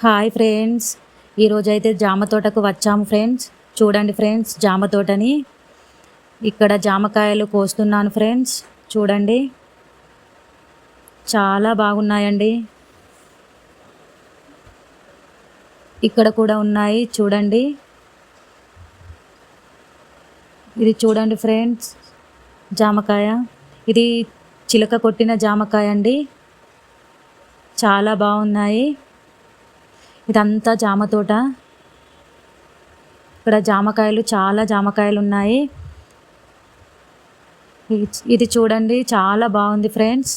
Hi friends. ఈరోజు అయితే జామ తోటకు వచ్చాము ఫ్రెండ్స్. చూడండి ఫ్రెండ్స్ జామ తోటని ఇక్కడ జామకాయలు కోస్తున్నాను ఫ్రెండ్స్. చూడండి. చాలా బాగున్నాయండి. ఇక్కడ కూడా ఉన్నాయి చూడండి. ఇది చూడండి ఫ్రెండ్స్ జామకాయ. ఇది చిలక కొట్టిన జామకాయ అండి. చాలా బాగున్నాయి. ఇదంతా జామ తోట. ఇక్కడ జామకాయలు చాలా జామకాయలు ఉన్నాయి ఇది చూడండి చాలా బాగుంది ఫ్రెండ్స్.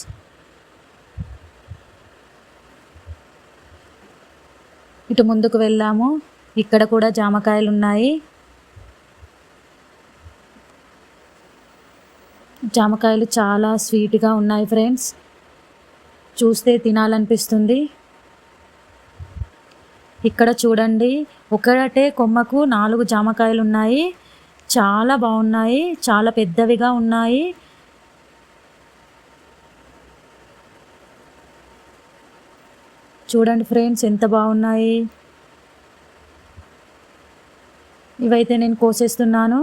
ఇటు ముందుకు వెళ్ళాము ఇక్కడ కూడా జామకాయలు ఉన్నాయి జామకాయలు చాలా స్వీట్గా ఉన్నాయి ఫ్రెండ్స్. చూస్తే తినాలనిపిస్తుంది. ఇక్కడ చూడండి ఒకటే కొమ్మకు నాలుగు జామకాయలు ఉన్నాయి. చాలా బాగున్నాయి చాలా పెద్దవిగా ఉన్నాయి. చూడండి ఫ్రెండ్స్ ఎంత బాగున్నాయి. ఇవైతే నేను కోసేస్తున్నాను.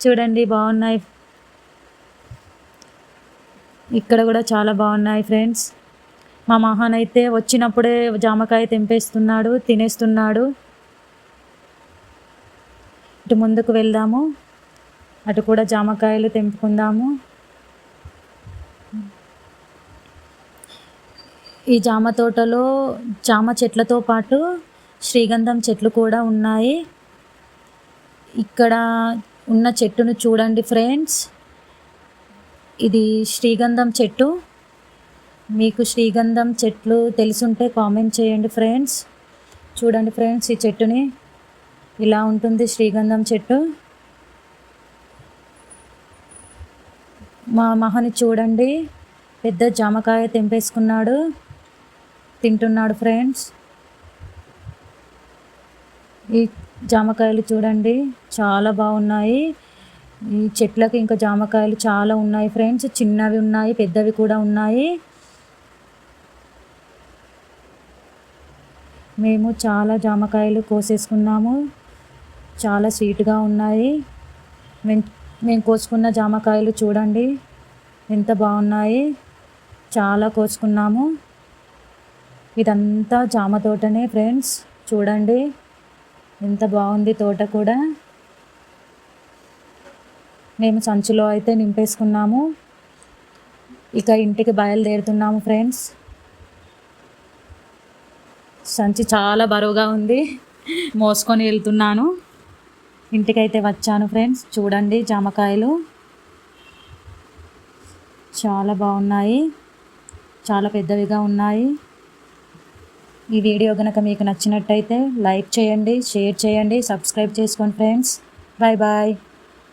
చూడండి బాగున్నాయి. ఇక్కడ కూడా చాలా బాగున్నాయి ఫ్రెండ్స్. మా మహాన్ అయితే వచ్చినప్పుడే జామకాయ తెంపేస్తున్నాడు తినేస్తున్నాడు. ఇటు ముందుకు వెళ్దాము. అటు కూడా జామకాయలు తెంపుకుందాము. ఈ జామ తోటలో జామ చెట్లతో పాటు శ్రీగంధం చెట్లు కూడా ఉన్నాయి. ఇక్కడ ఉన్న చెట్టును చూడండి ఫ్రెండ్స్. ఇది శ్రీగంధం చెట్టు. మీకు శ్రీగంధం చెట్లు తెలుసుంటే కామెంట్ చేయండి ఫ్రెండ్స్ చూడండి ఫ్రెండ్స్ ఈ చెట్టుని. ఇలా ఉంటుంది శ్రీగంధం చెట్టు. మా మహని చూడండి. పెద్ద జామకాయ తెంపేసుకున్నాడు. తింటున్నాడు ఫ్రెండ్స్ ఈ జామకాయలు చూడండి. చాలా బాగున్నాయి. ఈ చెట్లకు ఇంకా జామకాయలు చాలా ఉన్నాయి ఫ్రెండ్స్ చిన్నవి ఉన్నాయి పెద్దవి కూడా ఉన్నాయి. మేము చాలా జామకాయలు కోసేసుకున్నాము. చాలా స్వీట్గా ఉన్నాయి. మేము మేము కోసుకున్న జామకాయలు చూడండి. ఎంత బాగున్నాయి. చాలా కోసుకున్నాము. ఇదంతా జామ తోటనే ఫ్రెండ్స్. చూడండి. ఎంత బాగుంది తోట కూడా. మేము సంచిలో అయితే నింపేసుకున్నాము. ఇక ఇంటికి బయలుదేరుతున్నాము ఫ్రెండ్స్. సంచి చాలా బరువుగా ఉంది. మోసుకొని వెళ్తున్నాను. ఇంటికైతే వచ్చాను ఫ్రెండ్స్. చూడండి జామకాయలు. చాలా బాగున్నాయి. చాలా పెద్దవిగా ఉన్నాయి. ఈ వీడియో కనుక మీకు నచ్చినట్టయితే లైక్ చేయండి షేర్ చేయండి సబ్స్క్రైబ్ చేసుకోండి ఫ్రెండ్స్. Bye bye.